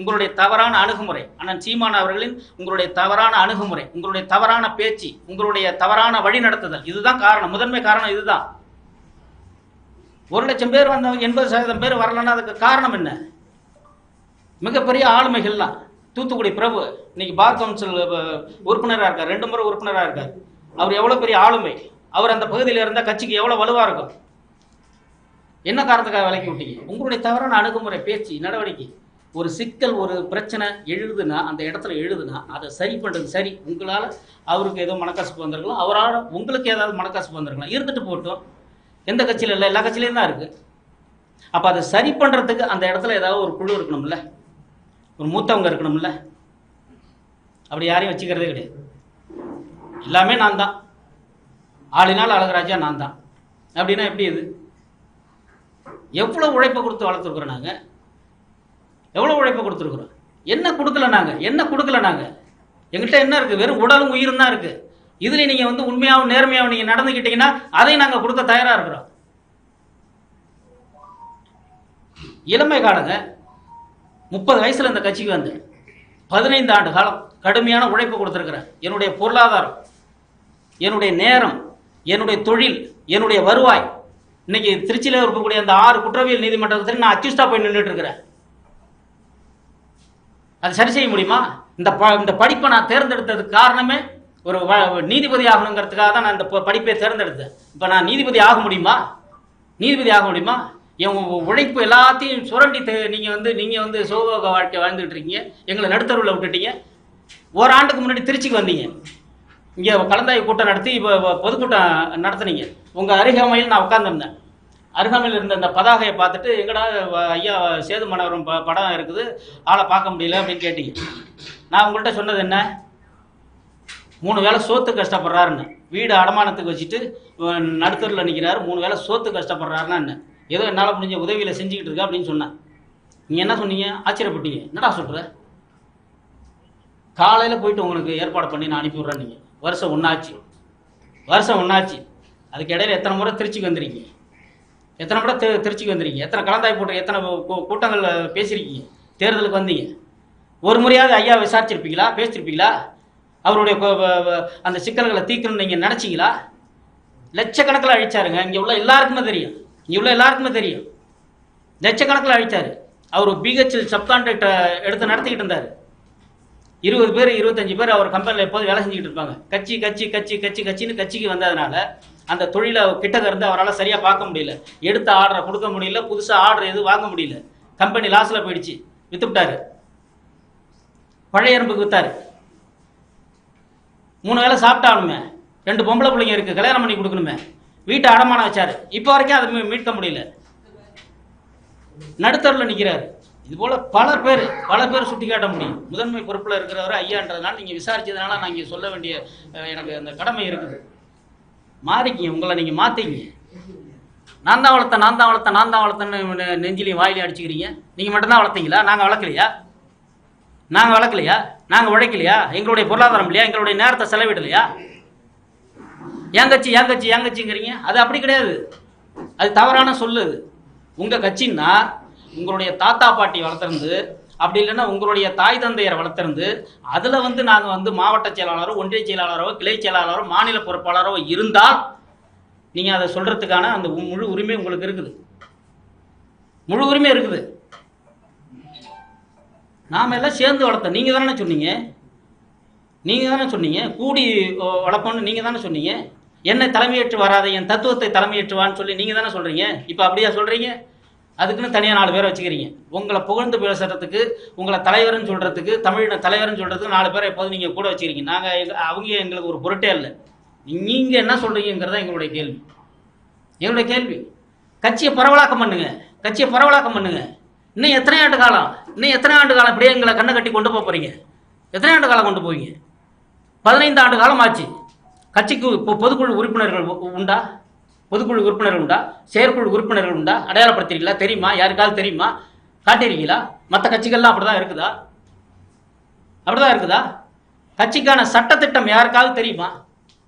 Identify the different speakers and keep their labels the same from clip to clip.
Speaker 1: உங்களுடைய தவறான அணுகுமுறை. அண்ணன் சீமான் அவர்களின் உங்களுடைய தவறான அணுகுமுறை உங்களுடைய தவறான பேச்சு உங்களுடைய தவறான வழி நடத்துதல் இதுதான் காரணம். முதன்மை காரணம் இதுதான். ஒரு லட்சம் பேர் வந்த எண்பது சதவீதம் பேர் வரலன்னா அதுக்கு காரணம் என்ன? மிகப்பெரிய ஆளுமைகள்லாம். தூத்துக்குடி பிரபு இன்னைக்கு பார் கவுன்சில் உறுப்பினராக இருக்கார். ரெண்டு முறை உறுப்பினராக இருக்கார். அவர் எவ்வளோ பெரிய ஆளுமை? அவர் அந்த பகுதியில் இருந்தால் கட்சிக்கு எவ்வளோ வலுவாக இருக்கும்? என்ன காரணத்துக்காக விலக்கி விட்டீங்க? உங்களுடைய தவறான அணுகுமுறை பேச்சு நடவடிக்கை. ஒரு சிக்கல் ஒரு பிரச்சனை எழுதுனா அந்த இடத்துல எழுதுனா அதை சரி பண்ணுறது சரி. உங்களால் அவருக்கு ஏதோ மனக்கசப்பு வந்திருக்கலாம். அவரால் உங்களுக்கு ஏதாவது மனக்கசப்பு வந்திருக்கலாம். இருந்துட்டு போட்டோம். எந்த கட்சியில் இல்லை எல்லா கட்சியிலையும் தான் இருக்குது அப்போ அதை சரி பண்ணுறதுக்கு அந்த இடத்துல ஏதாவது ஒரு குழு இருக்கணும்ல. ஒரு மூத்தவங்க இருக்கணும்ல. அப்படி யாரையும் வச்சுக்கிறதே கிடையாது. எல்லாமே நான் தான். ஆளினால் அழகராஜா நான் தான். அப்படின்னா எப்படி இது? எவ்வளோ உழைப்பை கொடுத்து வளர்த்துருக்குறோம் நாங்கள் எவ்வளோ உழைப்பை கொடுத்துருக்குறோம்? என்ன கொடுக்கல நாங்கள் என்ன கொடுக்கல நாங்கள் எங்கிட்ட என்ன இருக்குது வெறும் உடலும் உயிரும் தான் இருக்குது இதில் நீங்கள் வந்து உண்மையாகவும் நேர்மையாகவும் நீங்கள் நடந்துக்கிட்டீங்கன்னா அதையும் நாங்கள் கொடுக்க தயாராக இருக்கிறோம். இளமை காலங்க முப்பது வயசில் இந்த கட்சிக்கு வந்து பதினைந்து ஆண்டு காலம் கடுமையான உழைப்பு கொடுத்துருக்குறேன் என்னுடைய பொருளாதாரம் என்னுடைய நேரம் என்னுடைய தொழில் என்னுடைய வருவாய். இன்னைக்கு திருச்சியில் இருக்கக்கூடிய அந்த ஆறு குற்றவியல் நீதிமன்றத்தில் நான் அக்யூஸ்டா போய் நின்றுட்டு இருக்கிறேன். அது சரி செய்ய முடியுமா? இந்த ப இந்த படிப்பை நான் தேர்ந்தெடுத்ததுக்கு காரணமே ஒரு வ- நீதிபதி ஆகணுங்கிறதுக்காக தான் நான் இந்த படிப்பை தேர்ந்தெடுத்தேன். இப்போ நான் நீதிபதி ஆக முடியுமா? நீதிபதி ஆக முடியுமா? என் உழைப்பு எல்லாத்தையும் சுரண்டி நீங்கள் வந்து நீங்கள் வந்து சோபோக வாழ்க்கை வாழ்ந்துட்டு இருக்கீங்க. எங்களை நடுத்தருவில் விட்டுட்டீங்க. ஓராண்டுக்கு முன்னாடி திருச்சிக்கு வந்தீங்க. இங்கே கலந்தாய் கூட்டம் நடத்தி இப்போ பொதுக்கூட்டம் நடத்துனீங்க. உங்கள் அருகாமையில் நான் உட்காந்துருந்தேன் அருகாமையில் இருந்த அந்த பதாகையை பார்த்துட்டு எங்கடா ஐயா சேது மனோரம் ப படம் இருக்குது ஆளை பார்க்க முடியல அப்படின்னு கேட்டீங்க. நான் உங்கள்கிட்ட சொன்னது என்ன? மூணு வேளை சோத்து கஷ்டப்படுறாருன்னு. வீடு அடமானத்துக்கு வச்சுட்டு நடுத்தரில் நிற்கிறாரு மூணு வேளை சோத்து கஷ்டப்படுறாருன்னா என்ன? ஏதோ என்னால் முடிஞ்ச உதவியில் செஞ்சுக்கிட்டு இருக்கா அப்படின்னு சொன்னேன் நீங்கள் என்ன சொன்னீங்க? ஆச்சரியப்பட்டீங்க. என்னடா சொல்கிற காலையில் போயிட்டு உங்களுக்கு ஏற்பாடு பண்ணி நான் அனுப்பி விட்றேன் நீங்கள் வருஷம் ஒன்றாச்சு வருஷம் ஒன்றாச்சு அதுக்கு இடையில எத்தனை முறை திருச்சிக்கு வந்துருக்கீங்க? எத்தனை படம் திரு திருச்சிக்கு வந்திருக்கீங்க? எத்தனை கலந்தாய் போட்டு எத்தனை கூட்டங்கள் பேசியிருக்கீங்க தேர்தலுக்கு வந்தீங்க. ஒரு முறையாவது ஐயா விசாரிச்சிருப்பீங்களா? பேசியிருப்பீங்களா அவருடைய அந்த சிக்கல்களை தீர்க்கணும்னு நீங்கள் நினச்சிங்களா? லட்சக்கணக்கில் அழிச்சாருங்க. இங்கே உள்ள எல்லாருக்குமே தெரியும். இங்கே உள்ள எல்லாருக்குமே தெரியும். லட்சக்கணக்கில் அழித்தார் அவர் பிஹெச்எல் சப்கான்ட்ராக்டை எடுத்து நடத்திக்கிட்டு இருந்தார். இருபது பேர் இருபத்தஞ்சு பேர் அவர் கம்பெனியில் எப்போதும் வேலை செஞ்சுக்கிட்டு இருப்பாங்க. கட்சி கட்சி கட்சி கட்சி கட்சின்னு கட்சிக்கு வந்ததுனால அந்த தொழிலை கிட்டக்க இருந்து அவரால் சரியாக பார்க்க முடியல. எடுத்த ஆர்டரை கொடுக்க முடியல புதுசாக ஆர்டர் எதுவும் வாங்க முடியல. கம்பெனி லாஸில் போயிடுச்சு. விற்றுவிட்டாரு பழைய எறும்புக்கு விற்றாரு மூணு வேளை சாப்பிட்டானுமே ரெண்டு பொம்பளை பிள்ளைங்க இருக்குது கல்யாணம் பண்ணி கொடுக்கணுமே. வீட்டை அடமானம் வச்சார். இப்போ வரைக்கும் அதை மீ- மீட்க முடியல. நடுத்தரில் நிற்கிறாரு இது போல் பல பேர் பல பேர் சுட்டி காட்ட முடியும். முதன்மை பொறுப்பில் இருக்கிறவர் ஐயான்றதுனால நீங்கள் விசாரிச்சதுனால நான் இங்கே சொல்ல வேண்டிய எனக்கு அந்த கடமை இருக்குது. மாறிக்கிங்க உங்களை நீங்கள் மாற்றிக்கிங்க நான் தான் வளர்த்தேன் நான் தான் வளர்த்தேன் நான் தான் வளர்த்தேன்னு நெஞ்சிலையும் வாயிலையும் அடிச்சுக்கிறீங்க. நீங்கள் மட்டும்தான் வளர்த்தீங்களா? நாங்கள் வளர்க்கலையா? நாங்கள் வளர்க்கலையா? நாங்கள் உழைக்கலையா? எங்களுடைய பொருளாதாரம் இல்லையா? எங்களுடைய நேரத்தை செலவிடலையா? என் கட்சி என் கட்சி என் கட்சிங்கிறீங்க? அது அப்படி கிடையாது. அது தவறான சொல்லு உங்கள் கட்சின்னா உங்களுடைய தாத்தா பாட்டி வளர்த்துருந்து அப்படி இல்லைன்னா உங்களுடைய தாய் தந்தையரை வளர்த்துருந்து அதில் வந்து நாங்கள் வந்து மாவட்ட செயலாளரோ ஒன்றிய செயலாளரோ கிளை செயலாளரோ மாநில பொறுப்பாளரோ இருந்தால் நீங்கள் அதை சொல்கிறதுக்கான அந்த முழு உரிமை உங்களுக்கு இருக்குது. முழு உரிமை இருக்குது. நாம எல்லாம் சேர்ந்து வளர்த்தோம். நீங்கள் தானே சொன்னீங்க? நீங்கள் தானே சொன்னீங்க? கூடி வளர்ப்போன்னு வளர்ப்போம்னு நீங்கள் தானே சொன்னீங்க? என்னை தலைமையேற்று வராத என் தத்துவத்தை தலைமையேற்றுவான்னு சொல்லி நீங்கள் தானே சொல்கிறீங்க இப்போ அப்படியா சொல்கிறீங்க அதுக்குன்னு தனியாக நாலு பேரை வச்சுக்கிறீங்க. உங்களை புகழ்ந்து பேசுறதுக்கு உங்களை தலைவர்னு சொல்கிறதுக்கு தமிழின தலைவர்னு சொல்கிறதுக்கு நாலு பேரை எப்போதும் நீங்கள் கூட வச்சுக்கிறீங்க. நாங்கள் அவங்க எங்களுக்கு ஒரு பொருட்டே இல்லை நீங்கள் என்ன சொல்கிறீங்கிறத எங்களுடைய கேள்வி. எங்களுடைய கேள்வி. கட்சியை பரவலாக்கம் பண்ணுங்க. கட்சியை பரவலாக்கம் பண்ணுங்க. இன்னும் எத்தனை ஆண்டு காலம்? இன்னும் எத்தனை ஆண்டு காலம் இப்படியே எங்களை கண்ணை கட்டி கொண்டு போக போகிறீங்க எத்தனை ஆண்டு காலம் கொண்டு போவீங்க? பதினைந்து ஆண்டு காலம் ஆச்சு. கட்சிக்கு இப்போ பொதுக்குழு உறுப்பினர்கள் உண்டா? பொதுக்குழு உறுப்பினர்கள் உண்டா? செயற்குழு உறுப்பினர்கள் உண்டா? அடையாளப்படுத்திருக்கீங்களா தெரியுமா? யாருக்காவது தெரியுமா? காட்டியிருக்கீங்களா? மற்ற கட்சிகள்லாம் அப்படிதான் இருக்குதா? அப்படிதான் இருக்குதா? கட்சிக்கான சட்டத்திட்டம் யாருக்காவது தெரியுமா?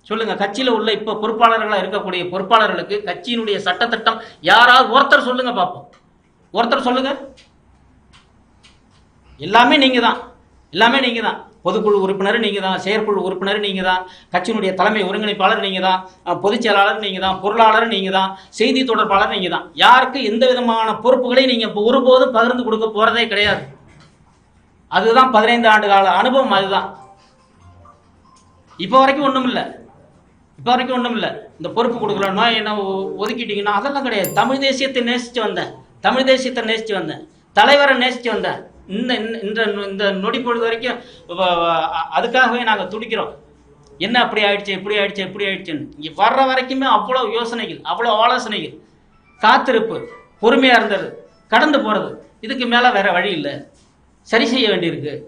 Speaker 1: சொல்லுங்க. கட்சியில உள்ள இப்ப பொறுப்பாளர்களா இருக்கக்கூடிய பொறுப்பாளர்களுக்கு கட்சியினுடைய சட்டத்திட்டம் யாராவது ஒருத்தர் சொல்லுங்க பார்ப்போம். ஒருத்தர் சொல்லுங்க. எல்லாமே நீங்கள் தான் எல்லாமே நீங்கள் தான் பொதுக்குழு உறுப்பினர் நீங்கள் தான் செயற்குழு உறுப்பினர் நீங்கள் தான் கட்சியினுடைய தலைமை ஒருங்கிணைப்பாளர் நீங்கள் தான் பொதுச் செயலாளர் நீங்கள் தான் பொருளாளர் நீங்கள் தான் செய்தி தொடர்பாளர் நீங்கள் தான் யாருக்கு எந்த விதமான பொறுப்புகளையும் நீங்கள் இப்போ ஒருபோதும் பகிர்ந்து கொடுக்க போகிறதே கிடையாது. அதுதான் பதினைந்து ஆண்டு கால அனுபவம் அதுதான். இப்போ வரைக்கும் ஒன்றும் இல்லை. இப்போ வரைக்கும் ஒன்றும் இல்லை. இந்த பொறுப்பு கொடுக்கலன்னா என்ன ஒ- ஒதுக்கிட்டீங்கன்னா அதெல்லாம் கிடையாது. தமிழ் தேசியத்தை நேசித்து வந்தேன். தமிழ் தேசியத்தை நேசித்து வந்தேன். தலைவரை நேசித்து வந்தேன். இந்த இந்த- இந்த இந்த நொடி பொழுது வரைக்கும் அதுக்காகவே நாங்கள் துடிக்கிறோம். என்ன அப்படி ஆயிடுச்சு இப்படி ஆயிடுச்சு இப்படி ஆயிடுச்சுன்னு. இங்கே வர்ற வரைக்குமே அவ்வளோ யோசனைகள் அவ்வளோ ஆலோசனைகள். காத்திருப்பு பொறுமையாக இருந்தது கடந்து போகிறது இதுக்கு மேலே வேற வழி இல்லை. சரி செய்ய வேண்டியிருக்கு.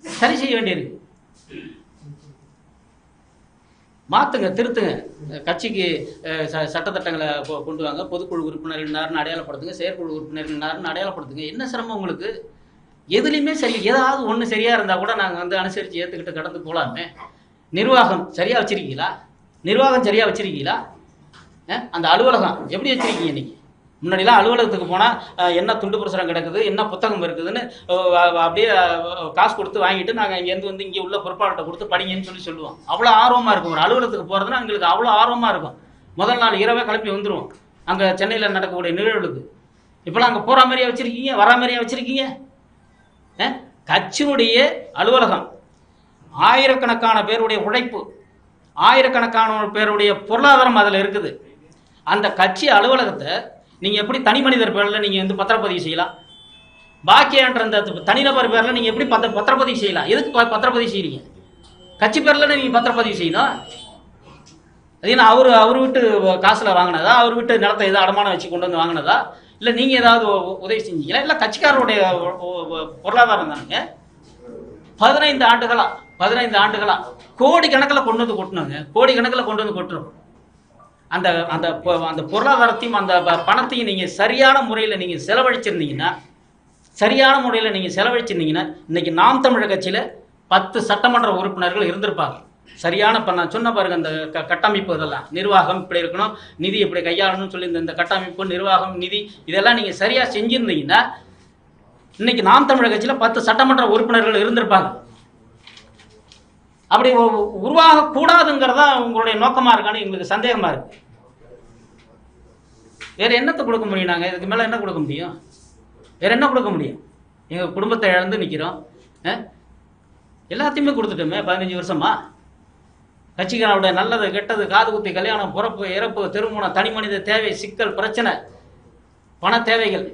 Speaker 1: சரி செய்ய வேண்டியிருக்கு. மாற்றுங்க திருத்துங்க. கட்சிக்கு ச சட்டத்திட்டங்களை கொ- கொண்டு வாங்க. பொதுக்குழு உறுப்பினர்கள்னாருன்னு அடையாளப்படுத்துங்க செயற்குழு உறுப்பினர்கள்னாருன்னு அடையாளப்படுத்துங்க. என்ன சிரமம் உங்களுக்கு? எதுலேயுமே சரி ஏதாவது ஒன்று சரியாக இருந்தால் கூட நாங்கள் வந்து அனுசரித்து ஏற்றுக்கிட்டு கடந்து போகலாமே நிர்வாகம் சரியாக வச்சிருக்கீங்களா? நிர்வாகம் சரியாக வச்சிருக்கீங்களா? அந்த அலுவலகம் எப்படி வச்சிருக்கீங்க இன்னைக்கு? முன்னாடிலாம் அலுவலகத்துக்கு போனால் என்ன துண்டு பிரசுரம் கிடக்குது என்ன புத்தகம் இருக்குதுன்னு அப்படியே காசு கொடுத்து வாங்கிட்டு நாங்கள் இங்கேருந்து வந்து இங்கே உள்ள பொறுப்பாளர்கிட்ட கொடுத்து படிங்கன்னு சொல்லி சொல்லுவோம். அவ்வளோ ஆர்வமாக இருக்கும். ஒரு அலுவலகத்துக்கு போகிறதுனா எங்களுக்கு அவ்வளோ ஆர்வமாக இருக்கும். முதல் நாள் இரவே கிளம்பி வந்துருவோம். அங்கே சென்னையில் நடக்கக்கூடிய நிகழ்வுகளுக்கு. இப்போலாம் அங்கே போகிற மாதிரியா வச்சுருக்கீங்க? வரா மாதிரியே வச்சுருக்கீங்க? கட்சியினுடைய அலுவலகம் ஆயிரக்கணக்கான பேருடைய உழைப்பு ஆயிரக்கணக்கான பேருடைய பொருளாதாரம் அதில் இருக்குது. அந்த கட்சி அலுவலகத்தை நீங்கள் எப்படி தனி மனிதர் பேரில் நீங்கள் வந்து பத்திரப்பதிவு செய்யலாம்? பாக்கியன்ற அந்த தனிநபர் பேரில் நீங்கள் எப்படி பத்த பத்திரப்பதிவு செய்யலாம்? எதுக்கு பத்திரப்பதிவு செய்கிறீங்க கட்சி பேரில் நீங்கள் பத்திரப்பதிவு செய்யணும்? அது என்ன அவர் அவர் விட்டு காசில் வாங்கினதா? அவர் விட்டு நிலத்தை எதாவது அடமானம் வச்சு கொண்டு வந்து வாங்கினதா? இல்லை நீங்கள் ஏதாவது உதவி செஞ்சீங்களா? இல்லை கட்சிக்காரருடைய பொருளாதாரம் தானுங்க பதினைந்து ஆண்டுகளா? பதினைந்து ஆண்டுகளா? கோடி கணக்கில் கொண்டு வந்து கொட்டணுங்க கோடி கணக்கில் கொண்டு வந்து கொட்டுறோம் அந்த அந்த பொ- அந்த பொருளாதாரத்தையும் அந்த ப- பணத்தையும் நீங்கள் சரியான முறையில் நீங்கள் செலவழிச்சிருந்தீங்கன்னா சரியான முறையில் நீங்கள் செலவழிச்சிருந்தீங்கன்னா இன்றைக்கி நாம் தமிழர் கட்சியில் பத்து சட்டமன்ற உறுப்பினர்கள் இருந்திருப்பாங்க. சரியான இப்போ நான் சொன்ன பாருங்க அந்த க கட்டமைப்பு இதெல்லாம். நிர்வாகம் இப்படி இருக்கணும் நிதி இப்படி கையாளணும்னு சொல்லி இந்த கட்டமைப்பு நிர்வாகம் நிதி இதெல்லாம் நீங்கள் சரியாக செஞ்சுருந்தீங்கன்னா இன்னைக்கு நாம் தமிழர் கட்சியில் பத்து சட்டமன்ற உறுப்பினர்கள் இருந்திருப்பாங்க. அப்படி உருவாகக்கூடாதுங்கிறதா உங்களுடைய நோக்கமாக இருக்கான்னு எங்களுக்கு சந்தேகமாக இருக்குது வேற என்னத்தை கொடுக்க முடியும் நாங்கள் இதுக்கு மேலே என்ன கொடுக்க முடியும்? வேற என்ன கொடுக்க முடியும்? எங்கள் குடும்பத்தை இழந்து நிற்கிறோம் எல்லாத்தையுமே கொடுத்துட்டோமே பதினஞ்சு வருஷமா? கட்சிகளோட நல்லது கெட்டது காது குத்தி கல்யாணம் பிறப்பு இறப்பு திருமணம் தனி மனித தேவை சிக்கல் பிரச்சனை பண தேவைகள்.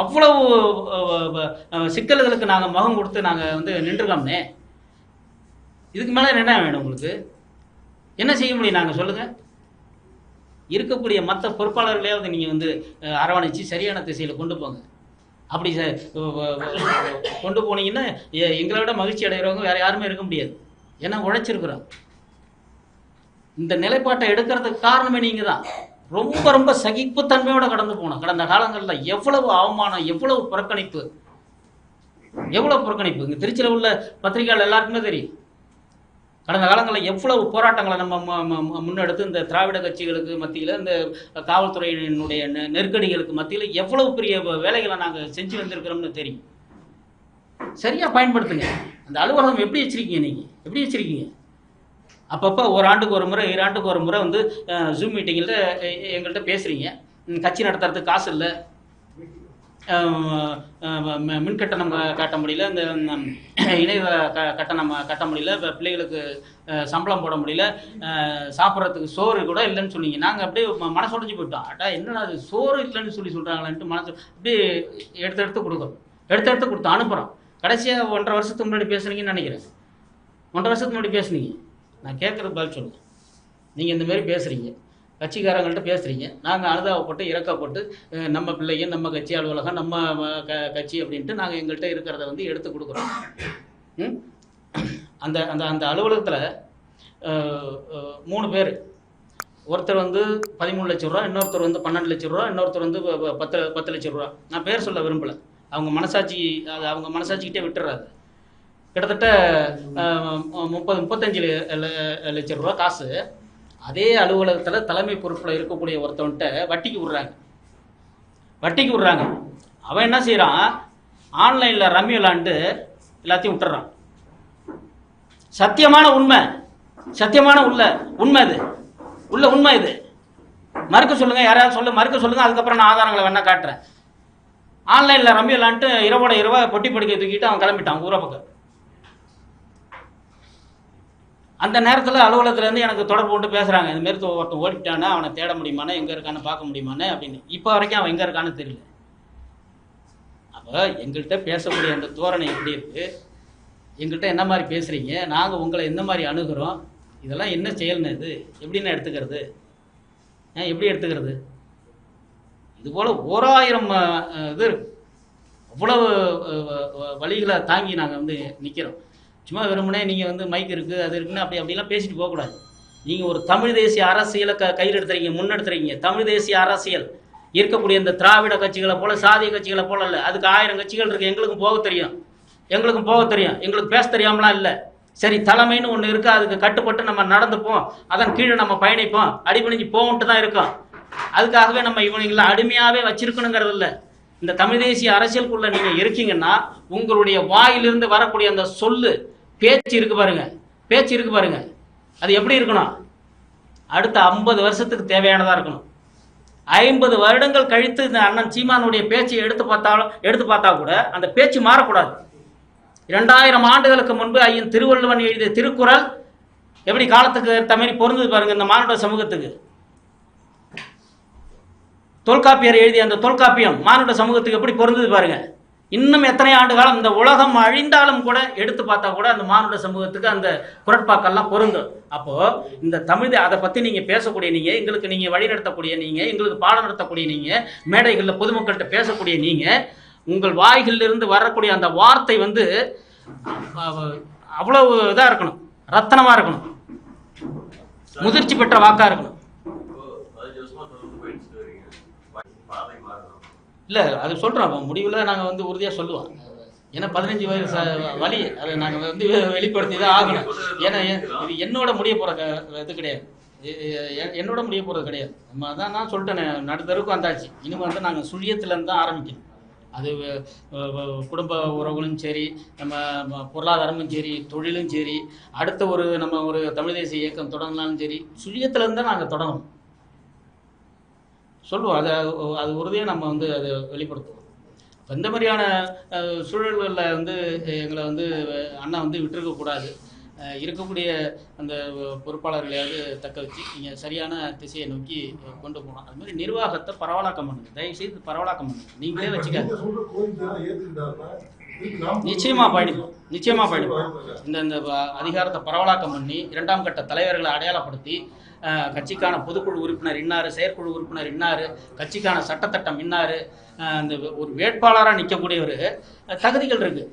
Speaker 1: அவ்வளவு சிக்கல்களுக்கு நாங்கள் முகம் கொடுத்து நாங்கள் வந்து நின்றுக்கோம்னே இதுக்கு மேலே என்ன வேணும் உங்களுக்கு? என்ன செய்ய முடியும் நாங்கள் சொல்லுங்கள் இருக்கக்கூடிய மற்ற பொறுப்பாளர்களையாவது நீங்கள் வந்து அரவணைச்சு சரியான திசையில் கொண்டு போங்க. அப்படி கொண்டு போனீங்கன்னா எ- எங்களை விட மகிழ்ச்சி அடைகிறவங்க வேற யாருமே இருக்க முடியாது. ஏன்னா உழைச்சிருக்கிறோம். இந்த நிலைப்பாட்டை எடுக்கிறதுக்கு காரணமே நீங்கள் தான் ரொம்ப ரொம்ப சகிப்புத்தன்மையோட கடந்து போனோம் கடந்த காலங்களில் எவ்வளவு அவமானம் எவ்வளவு புறக்கணிப்பு? எவ்வளவு புறக்கணிப்பு? இங்கே திருச்சியில் உள்ள பத்திரிகையாளர் எல்லாருக்குமே தெரியும். கடந்த காலங்களில் எவ்வளவு போராட்டங்களை நம்ம ம- முன்னெடுத்து இந்த திராவிட கட்சிகளுக்கு மத்தியில் இந்த காவல்துறையினுடைய நெ- நெருக்கடிகளுக்கு மத்தியில் எவ்வளவு பெரிய வேலைகளை நாங்கள் செஞ்சு வந்திருக்கிறோம்னு தெரியும். சரியாக பயன்படுத்துங்க. அந்த அலுவலகம் எப்படி வச்சிருக்கீங்க நீங்கள் எப்படி வச்சிருக்கீங்க அப்பப்போ ஒரு ஆண்டுக்கு ஒரு முறை இரு ஆண்டுக்கு ஒரு முறை வந்து ஜூம் மீட்டிங்கில் எங்கள்கிட்ட பேசுகிறீங்க கட்சி நடத்துறதுக்கு காசு இல்லை. மின்கட்டணம் காட்ட ம- முடியல. இந்த ம், இணையதள க கட்டணம் கட்ட முடியல. இப்போ பிள்ளைகளுக்கு சம்பளம் போட முடியல. சாப்பிட்றதுக்கு சோறு கூட இல்லைன்னு சொன்னீங்க. நாங்கள் அப்படியே ம- மனசு போயிட்டோம். அட்டா என்னடா அது சோறு இல்லைன்னு சொல்லி சொல்கிறாங்களேன்ட்டு மனசு அப்படியே எடுத்து எடுத்து கொடுக்குறோம் எடுத்து எடுத்து கொடுத்தோம் அனுப்புகிறோம் கடைசியாக ஒன்றரை வருஷத்துக்கு முன்னாடி பேசுனீங்கன்னு நினைக்கிறேன். ஒன்றரை வருஷத்துக்கு முன்னாடி பேசுனீங்க. நான் கேட்குறது பதில் சொல்லுங்கள் நீங்கள் இந்தமாரி பேசுகிறீங்க கட்சிக்காரங்கள்ட்ட பேசுகிறீங்க நாங்கள் அனுதாபப்பட்டு இறக்கப்பட்டு நம்ம பிள்ளைங்க நம்ம கட்சி அலுவலகம் நம்ம க கட்சி அப்படின்ட்டு நாங்கள் எங்கள்கிட்ட இருக்கிறத வந்து எடுத்து கொடுக்குறோம். அந்த அந்த அந்த அலுவலகத்தில் மூணு பேர். ஒருத்தர் வந்து பதிமூணு லட்ச ரூபா இன்னொருத்தர் வந்து பன்னெண்டு லட்ச ரூபா இன்னொருத்தர் வந்து ப- பத்து பத்து லட்ச ரூபா. நான் பேர் சொல்ல விரும்பலை. அவங்க மனசாட்சி அது அவங்க மனசாட்சிக்கிட்டே விட்டுறாது. கிட்டத்தட்ட முப்பது முப்பத்தஞ்சு லட்சம் லட்ச ரூபா காசு. அதே அலுவலகத்தில் தலைமை பொறுப்பில் இருக்கக்கூடிய ஒருத்தவன்ட்ட வட்டிக்கு விடுறாங்க. வட்டிக்கு விடுறாங்க. அவன் என்ன செய்கிறான் ஆன்லைனில் ரம்மி விளாண்டு எல்லாத்தையும் விட்டுறான். சத்தியமான உண்மை. சத்தியமான உள்ள உண்மை இது உள்ள உண்மை இது. மறுக்க சொல்லுங்க யாராவது சொல்ல மறுக்க சொல்லுங்க அதுக்கப்புறம் நான் ஆதாரங்களை வேணா காட்டுறேன். ஆன்லைனில் ரம்மி விளாண்டு இரவோட இரவா பொட்டி படுக்கை தூக்கிட்டு அவன் கிளம்பிட்டான் ஊரை பக்கம். அந்த நேரத்தில் அலுவலகத்துலேருந்து எனக்கு தொடர்பு கொண்டு பேசுகிறாங்க இந்த மாரி ஒருத்தன் ஓடிட்டானே அவனை தேட முடியுமானே எங்கே இருக்கான்னு பார்க்க முடியுமானே அப்படின்னு. இப்போ வரைக்கும் அவன் எங்கே இருக்கான்னு தெரியல. அப்போ எங்கள்கிட்ட பேசக்கூடிய அந்த தோரணை எப்படி இருக்குது எங்கள்கிட்ட என்ன மாதிரி பேசுகிறீங்க நாங்கள் உங்களை எந்த மாதிரி அணுகிறோம்? இதெல்லாம் என்ன செயல்னு இது? எப்படின்னு எடுத்துக்கிறது? ஏன் எப்படி எடுத்துக்கிறது? இது போல் ஓராயிரம் இது இருக்கு. அவ்வளவு வழிகளை தாங்கி நாங்கள் வந்து நிற்கிறோம் சும்மா வெறுமனே நீங்கள் வந்து மைக் இருக்குது அது இருக்குன்னு அப்படி அப்படிலாம் பேசிட்டு போகக்கூடாது. நீங்கள் ஒரு தமிழ் தேசிய அரசியலை க கையில் எடுத்துறீங்க முன்னெடுத்துறீங்க. தமிழ் தேசிய அரசியல். இருக்கக்கூடிய இந்த திராவிட கட்சிகளை போல சாதிய கட்சிகளை போல இல்லை அதுக்கு ஆயிரம் கட்சிகள் இருக்குது எங்களுக்கும் போக தெரியும். எங்களுக்கும் போக தெரியும். எங்களுக்கு பேச தெரியாமலாம் இல்லை. சரி தலைமைன்னு ஒன்று இருக்குது அதுக்கு கட்டுப்பட்டு நம்ம நடந்துப்போம். அதன் கீழே நம்ம பயணிப்போம். அடிபணிஞ்சு போகன்ட்டு தான் இருக்கோம். அதுக்காகவே நம்ம இவனுங்களை அடிமையாகவே வச்சிருக்கணுங்கிறது இல்லை. இந்த தமிழ் தேசிய அரசியலுக்குள்ளே நீங்கள் இருக்கீங்கன்னா உங்களுடைய வாயிலிருந்து வரக்கூடிய அந்த சொல்லு பேச்சு இருக்கு பாருங்க. பேச்சு இருக்கு பாருங்க. அது எப்படி இருக்கணும்? அடுத்த ஐம்பது வருஷத்துக்கு தேவையானதாக இருக்கணும். ஐம்பது வருடங்கள் கழித்து இந்த அண்ணன் சீமானுடைய பேச்சை எடுத்து பார்த்தாலும் எடுத்து பார்த்தா கூட அந்த பேச்சு மாறக்கூடாது. இரண்டாயிரம் ஆண்டுகளுக்கு முன்பு ஐயன் திருவள்ளுவன் எழுதிய திருக்குறள் எப்படி காலத்துக்கு ஏற்ற மாதிரி பொருந்தது பாருங்க இந்த மானுட சமூகத்துக்கு. தொல்காப்பியர் எழுதிய அந்த தொல்காப்பியம் மானுட சமூகத்துக்கு எப்படி பொருந்தது பாருங்க. இன்னும் எத்தனை ஆண்டு காலம் இந்த உலகம் அழிந்தாலும் கூட எடுத்து பார்த்தா கூட அந்த மானுட சமூகத்துக்கு அந்த குரட்பாக்கெல்லாம் பொருந்தும். அப்போ இந்த தமிழ் அதை பத்தி நீங்க பேசக்கூடிய நீங்க எங்களுக்கு நீங்க வழி நடத்தக்கூடிய நீங்க எங்களுக்கு பாடம் நடத்தக்கூடிய நீங்க மேடைகளில் பொதுமக்கள்கிட்ட பேசக்கூடிய நீங்க உங்கள் வாய்களிலிருந்து வரக்கூடிய அந்த வார்த்தை வந்து அவ்வளவு இதாக இருக்கணும். ரத்தனமா இருக்கணும். முதிர்ச்சி பெற்ற வாக்கா இருக்கணும்
Speaker 2: பதினஞ்சு வருஷமா தொடர்ந்து போயிட்டு வரீங்க பாதை மாறணும்
Speaker 1: இல்லை அது சொல்கிறோம் முடிவில் நாங்கள் வந்து உறுதியாக சொல்லுவோம். ஏன்னா பதினஞ்சு வயசு வழி அதை நாங்கள் வந்து வெளிப்படுத்தி தான் ஆகணும். ஏன்னா இது என்னோட முடிய போகிற இது கிடையாது. என்னோட முடிய போகிறது கிடையாது. நம்ம அதான் நான் சொல்லிட்டேனே நடுத்தருக்கும் வந்தாச்சு. இனிமேல் வந்து நாங்கள் சுழியத்துலேருந்து தான் ஆரம்பிக்கணும். அது குடும்ப உறவுகளும் சரி நம்ம ம- பொருளாதாரமும் சரி தொழிலும் சரி அடுத்த ஒரு நம்ம ஒரு தமிழ் தேசிய இயக்கம் தொடங்கினாலும் சரி சுழியத்துலேருந்து தான் நாங்கள் தொடங்கணும். சொல்லுவோம். அதை அது உறுதியாக நம்ம வந்து அதை வெளிப்படுத்துவோம். இந்த மாதிரியான சூழல்களில் வந்து எங்களை வந்து அண்ணா வந்து விட்டுருக்கக்கூடாது இருக்கக்கூடிய அந்த பொறுப்பாளர்களையாவது தக்க வச்சு நீங்கள் சரியான திசையை நோக்கி கொண்டு போகணும். அது மாதிரி நிர்வாகத்தை பரவலாக்கம் பண்ணுங்க. தயவு செய்து பரவலாக்கம் பண்ணுங்க. நீங்களே வச்சுக்காது
Speaker 3: நீங்க சொல்ற கோரிக்கை ஏத்துக்கிட்டாருன்னா இதுக்கு நாம்
Speaker 1: நிச்சயமா பயணிப்போம் நிச்சயமா பயணிப்போம் இந்த இந்த அதிகாரத்தை பரவலாக்கம் பண்ணி இரண்டாம் கட்ட தலைவர்களை அடையாளப்படுத்தி கட்சிக்கான பொதுக்குழு உறுப்பினர் இன்னாரு செயற்குழு உறுப்பினர் இன்னாரு கட்சிக்கான சட்டத்திட்டம் இன்னாரு அந்த ஒரு வேட்பாளராக நிற்கக்கூடிய ஒரு தகுதிகள் இருக்கு.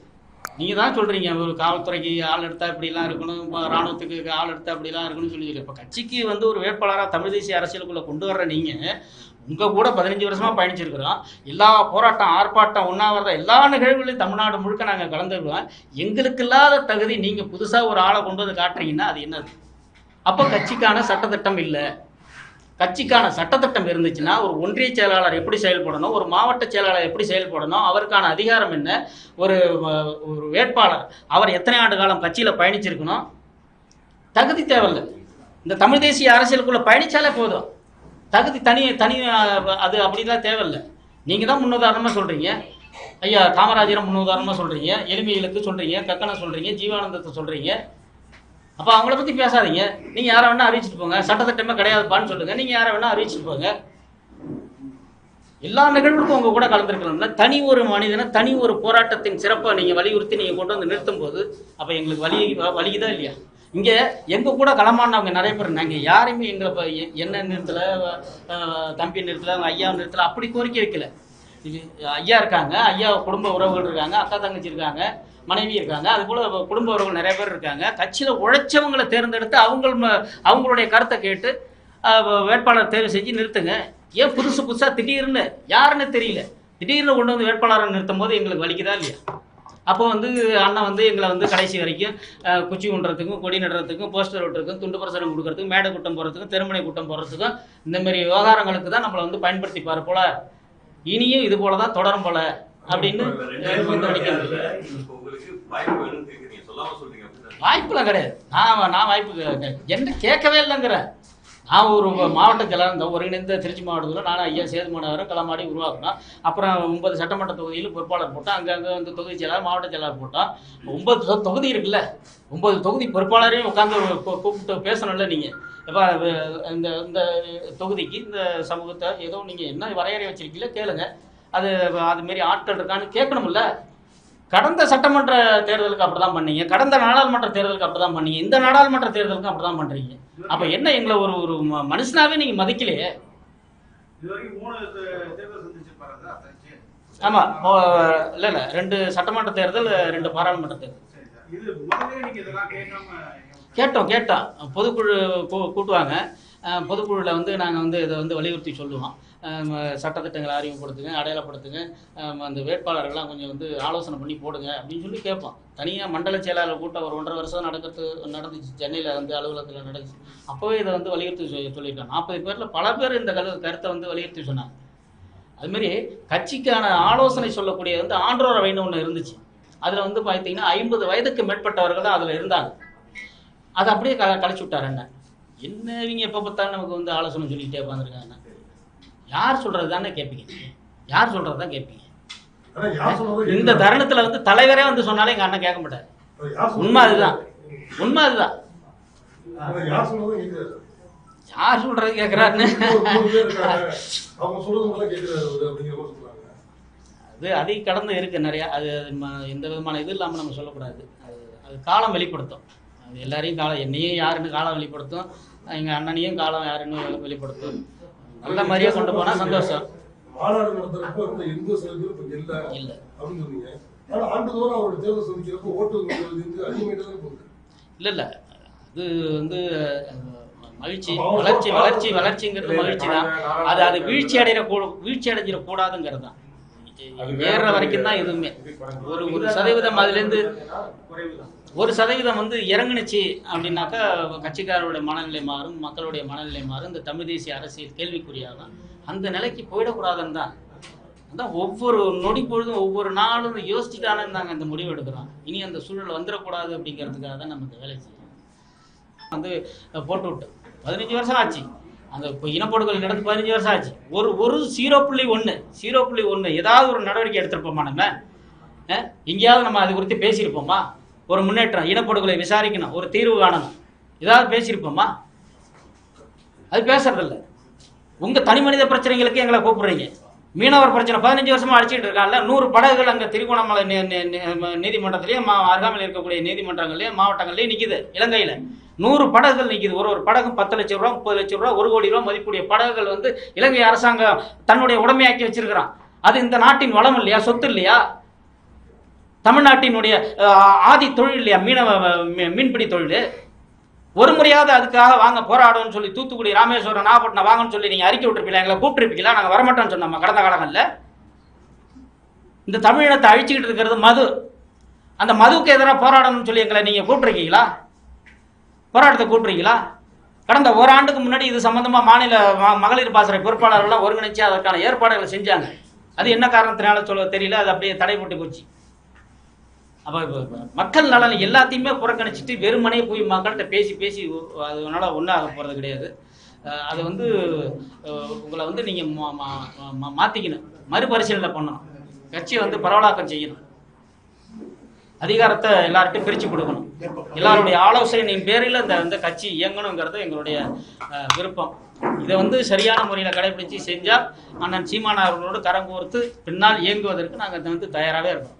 Speaker 1: நீங்கள் தான் சொல்கிறீங்க ஒரு காவல்துறைக்கு ஆள் எடுத்தால் இப்படிலாம் இருக்கணும் இராணுவத்துக்கு ராணுவத்துக்கு ஆள் எடுத்தால் இப்படிலாம் இருக்கணும்னு சொல்லி இப்போ கட்சிக்கு வந்து ஒரு வேட்பாளராக தமிழ் தேசிய அரசியலுக்குள்ளே கொண்டு வர்ற நீங்கள் உங்கள் கூட பதினஞ்சு வருஷமாக பயணிச்சிருக்கிறோம். எல்லா போராட்டம் ஆர்ப்பாட்டம் உண்ணாவிரதம் எல்லா நிகழ்வுகளையும் தமிழ்நாடு முழுக்க நாங்கள் கலந்துருவோம் எங்களுக்கு இல்லாத தகுதி நீங்கள் புதுசாக ஒரு ஆளை கொண்டு வந்து காட்டுறீங்கன்னா அது என்னது? அப்போ கட்சிக்கான சட்டத்திட்டம் இல்லை. கட்சிக்கான சட்டத்திட்டம் இருந்துச்சுன்னா ஒரு ஒன்றிய செயலாளர் எப்படி செயல்படணும் ஒரு மாவட்ட செயலாளர் எப்படி செயல்படணும் அவருக்கான அதிகாரம் என்ன ஒரு ஒரு வேட்பாளர் அவர் எத்தனை ஆண்டு காலம் கட்சியில் பயணிச்சிருக்கணும்? தகுதி தேவையில்லை. இந்த தமிழ் தேசிய அரசியலுக்குள்ளே பயணித்தாலே போதும். தகுதி தனி தனி அது அப்படிலாம் தேவையில்லை. நீங்கள் தான் முன்னுதாரணமாக சொல்கிறீங்க ஐயா காமராஜரை முன்னுதாரணமாக சொல்கிறீங்க எளிமைகளுக்கு சொல்கிறீங்க கக்கனை சொல்கிறீங்க ஜீவானந்தத்தை சொல்கிறீங்க அப்போ அவங்கள பற்றி பேசாதீங்க. நீங்கள் யாரை வேணால் அறிவிச்சிட்டு போங்க. சட்டத்திட்டமே கிடையாதுப்பான்னு சொல்லுங்கள் நீங்கள் யாரை வேணால் அறிவிச்சிட்டு போங்க. எல்லா நிகழ்வுக்கும் உங்க கூட கலந்துருக்கலாம்ல தனி ஒரு மனிதனை தனி ஒரு போராட்டத்தின் சிறப்பை நீங்கள் வலியுறுத்தி நீங்கள் கொண்டு வந்து நிறுத்தும் போது அப்போ எங்களுக்கு வலி வலிக்குதா இல்லையா? இங்கே எங்கள் கூட களமானவங்க நிறைய பேர் நாங்கள் யாரையுமே எங்களை என்ன நிறுத்தலை தம்பி நிறுத்தலை ஐயா நிறுத்தலை அப்படி கோரிக்கை வைக்கல. ஐயா இருக்காங்க ஐயா குடும்ப உறவுகள் இருக்காங்க அக்கா தங்கச்சி இருக்காங்க மனைவி இருக்காங்க. அது போல குடும்ப உறவுகள் நிறைய பேர் இருக்காங்க. கட்சியில் உழைச்சவங்களை தேர்ந்தெடுத்து அவங்க அவங்களுடைய கருத்தை கேட்டு வேட்பாளர் தேர்வு செஞ்சு நிறுத்துங்க. ஏன் புதுசு புதுசாக திடீர்னு யாருன்னு தெரியல. திடீர்னு கொண்டு வந்து வேட்பாளரை நிறுத்தும் போது எங்களுக்கு வலிக்குதா இல்லையா? அப்போ வந்து அண்ணன் வந்து எங்களை வந்து கடைசி வரைக்கும் குச்சி ஊன்றதுக்கும் கொடி நடுறதுக்கும் போஸ்டர் விட்டுறதுக்கும் துண்டு பிரசுரம் கொடுக்கறதுக்கும் மேடை கூட்டம் போகிறதுக்கும் திருமணை கூட்டம் போகிறதுக்கும் இந்த மாதிரி விவகாரங்களுக்கு தான் நம்மளை வந்து பயன்படுத்திப்பார் போல இனியும் இது போல தான் தொடரும் போல அப்படின்னு வாய்ப்புலாம் கிடையாது. நான் நான் வாய்ப்பு என்ன கேட்கவே இல்லைங்கிறேன் நான் ஒரு மாவட்ட செயலாளர் இந்த ஒருங்கிணைந்த திருச்சி மாவட்டத்தில் நான் ஐயா சேதுமானவரை களமாடி உருவாக்கினோம் அப்புறம் ஒன்பது சட்டமன்ற தொகுதியில் பொறுப்பாளர் போட்டோம் அங்கங்கே வந்து தொகுதி செயலாளர் மாவட்ட செயலாளர் போட்டோம் ஒன்பது தொகுதி இருக்குல்ல. ஒன்பது தொகுதி பொறுப்பாளரையும் உட்காந்து கூப்பிட்டு பேசணும்ல நீங்கள் இப்போ இந்த இந்த தொகுதிக்கு இந்த சமூகத்தை ஏதோ நீங்கள் என்ன வரையறை வச்சிருக்கீங்களோ கேளுங்க. அது அதுமாரி ஆட்கள் இருக்கான்னு கேட்கணும்ல. கடந்த சட்டமன்ற தேர்தலுக்கு அப்படிதான் பண்ணீங்க. கடந்த நாடாளுமன்ற தேர்தலுக்கு அப்படிதான் பண்ணீங்க. இந்த நாடாளுமன்ற தேர்தலுக்கு அப்படிதான் பண்றீங்க. அப்ப என்ன எங்களை ஒரு ஒரு ம- மனுஷனாவே நீங்க மதிக்கலையே?
Speaker 4: இதுவரைக்கும் மூணு தே- தேர்தல் சந்திச்சிருப்பாரு அது அத்தாச்சி.
Speaker 1: ஆமா. ஓ, இல்ல இல்ல. ரெண்டு சட்டமன்ற தேர்தல் ரெண்டு பாராளுமன்ற தேர்தல். கேட்டோம் கேட்டோம். பொதுக்குழு கூ- கூட்டுவாங்க. பொதுக்குழுவில் வந்து நாங்கள் வந்து இதை வந்து வலியுறுத்தி சொல்லுவோம். சட்டத்திட்டங்களை அறிமுகப்படுத்துங்க அடையாளப்படுத்துங்க. அந்த வேட்பாளர்கள்லாம் கொஞ்சம் வந்து ஆலோசனை பண்ணி போடுங்க அப்படின்னு சொல்லி கேட்போம். தனியாக மண்டல செயலாளர் கூட்டம் ஒரு ஒன்றரை வருஷம் நடக்கிறது நடந்துச்சு. சென்னையில் வந்து அலுவலகத்தில் நடந்துச்சு. அப்போவே இதை வந்து வலியுறுத்தி சொல்லி- நாற்பது பேரில் பல பேர் இந்த கரு கருத்தை வந்து வலியுறுத்தி சொன்னாங்க. அதுமாரி கட்சிக்கான ஆலோசனை சொல்லக்கூடிய வந்து ஆன்றோர் வைன்னு ஒன்று இருந்துச்சு. அதில் வந்து பார்த்தீங்கன்னா ஐம்பது வயதுக்கு மேற்பட்டவர்கள் தான் அதில் இருந்தாங்க. அதை அப்படியே க கழிச்சு விட்டார் என்ன என்ன இவங்க எப்போ பார்த்தாலும் நமக்கு வந்து ஆலோசனை சொல்லிக்கிட்டே உட்காந்துருக்காங்க யார் சொல்கிறது தானே கேட்பீங்க யார் சொல்கிறது தான் கேட்பீங்க இந்த. தருணத்தில் வந்து தலைவரே வந்து சொன்னாலே எங்கள் அண்ணன் கேட்க மாட்டார். உண்மை அதுதான். உண்மை அதுதான்.
Speaker 3: யார்
Speaker 1: கேட்குறாருன்னு?
Speaker 3: சொல்றது மட்டும் கேட்கறாரு அவரு அப்படிங்கிற மாதிரி சொல்றாங்க.
Speaker 1: அது அதை கடந்து இருக்கு நிறையா. அது எந்த விதமான இது இல்லாமல் நம்ம சொல்லக்கூடாது. அது அது காலம் வெளிப்படுத்தும். எல்லாரையும் காலம் என்னையும் யாருன்னு காலம் வெளிப்படுத்தும் எங்கள் அண்ணனையும் காலம் யாருன்னு வெளிப்படுத்தும். நல்ல மாதிரியே கொண்டு போனால் சந்தோஷம்.
Speaker 3: மாநாடு நடத்துறப்ப இந்த இல்ல.
Speaker 1: இல்லை.
Speaker 3: அப்படின்னு சொன்னீங்க. ஆனா ஆண்டுதோறும் அவரோட தேர்தல் சந்திக்கிறப்ப ஓட்டு வந்து அதிகமாயிட்டு தானே போகுது.
Speaker 1: இல்லை இல்லை. அது வந்து மகிழ்ச்சி. வளர்ச்சி வளர்ச்சி வளர்ச்சிங்கிறது மகிழ்ச்சி தான். அது அது வீழ்ச்சி அடைகிற வீழ்ச்சி அடைஞ்சிடக்கூடாதுங்கிறது தான். ஏறுற வரைக்கும் தான் எதுவுமே. ஒரு ஒரு சதவீதம் அதுலேருந்து
Speaker 4: குறைவுதான்
Speaker 1: ஒரு சதவீதம் வந்து இறங்குனுச்சு அப்படின்னாக்கா கட்சிக்காரருடைய மனநிலை மாறும் மக்களுடைய மனநிலை மாறும். இந்த தமிழ் தேசிய அரசியல் கேள்விக்குறியாகும் அந்த நிலைக்கு போயிடக்கூடாதுன்னு தான். அதான் ஒவ்வொரு நொடி பொழுதும் ஒவ்வொரு நாளும் யோசிச்சுட்டானே நாங்கள் அந்த முடிவு எடுக்கிறோம் இனி அந்த சூழல் வந்துடக்கூடாது அப்படிங்கிறதுக்காக தான் நம்ம இந்த வேலை செய்யணும் வந்து போட்டு விட்டு. பதினஞ்சு வருஷம் ஆச்சு. அந்த இப்போ இனப்படுகொலை நடந்து பதினஞ்சு வருஷம் ஆச்சு. ஒரு ஒரு ஜீரோ புள்ளி ஒன்று ஜீரோ புள்ளி ஒன்று ஏதாவது ஒரு நடவடிக்கை எடுத்திருப்போமா நம்ம? எங்கேயாவது நம்ம அது குறித்து பேசியிருப்போமா? ஒரு முன்னேற்றம் இனப்படுகொலை விசாரிக்கணும் ஒரு தீர்வு காணணும். ஏதாவது பேசியிருப்போமா? அது பேசுறதில்ல. உங்க தனி மனித பிரச்சனைகளுக்கு எங்களை கூப்பிடுறீங்க. மீனவர் பிரச்சனை பதினஞ்சு வருஷமா அடிச்சிட்டு இருக்காங்கல்ல நூறு படகுகள் அங்கே திருகோணமலை நீ- மா- அருகாமையில் இருக்கக்கூடிய நீதிமன்றங்கள்லேயே மாவட்டங்கள்லயும் நிற்கிது இலங்கையில். நூறு படகுகள் நிற்கிது ஒரு ஒரு படகு பத்து லட்சம் ரூபா முப்பது லட்சம் ரூபா ஒரு கோடி ரூபா மதிப்புடைய படகுகள் வந்து இலங்கை அரசாங்கம் தன்னுடைய உடமையாக்கி வச்சிருக்கிறான். அது இந்த நாட்டின் வளம் இல்லையா? சொத்து இல்லையா? தமிழ்நாட்டினுடைய ஆதி தொழில் இல்லையா மீனவ மீ- மீன்பிடி தொழில்? ஒரு முறையாவது அதுக்காக வாங்க போராடும்னு சொல்லி தூத்துக்குடி ராமேஸ்வரம் நாகப்பட்டினம் வாங்கன்னு சொல்லி நீங்க அறிக்கை விட்டுருப்பீங்களா? எங்களை கூப்பிட்டுருப்பீங்களா? நாங்கள் வரமாட்டோம்னு சொன்னோம்? கடந்த காலங்களில்? இந்த தமிழினத்தை அழிச்சுக்கிட்டு இருக்கிறது மது. அந்த மதுவுக்கு எதிராக போராடணும்னு சொல்லி எங்களை நீங்கள் கூப்பிட்டுருக்கீங்களா? போராட்டத்தை கூப்பிட்றீங்களா கடந்த ஓராண்டுக்கு முன்னாடி இது சம்பந்தமாக மாநில ம- மகளிர் பாசறை பொறுப்பாளர்கள்லாம் ஒருங்கிணைச்சு அதற்கான ஏற்பாடுகளை செஞ்சாங்க. அது என்ன காரணத்தினால சொல்ல தெரியல அது அப்படியே தடைபட்டு போச்சு. அப்போ மக்கள் நலன் எல்லாத்தையுமே புறக்கணிச்சிட்டு வெறுமனே போய் மக்கள்கிட்ட பேசி பேசி அதனால ஒன்றும் ஆக போகிறது கிடையாது. அதை அது வந்து உங்களை வந்து நீங்கள் மாற்றிக்கணும் மறுபரிசீலனை பண்ணணும். கட்சியை வந்து பரவலாக்கம் செய்யணும். அதிகாரத்தை எல்லார்ட்டும் பிரித்து கொடுக்கணும். எல்லாருடைய ஆலோசனையின் பேரில் இந்த இந்த கட்சி இயங்கணுங்கிறது எங்களுடைய விருப்பம். இதை வந்து சரியான முறையில் கடைபிடிச்சு செஞ்சால் அண்ணன் சீமானவர்களோடு கரம் கோர்த்து பின்னால் இயங்குவதற்கு நாங்கள் வந்து தயாராகவே இருக்கோம்.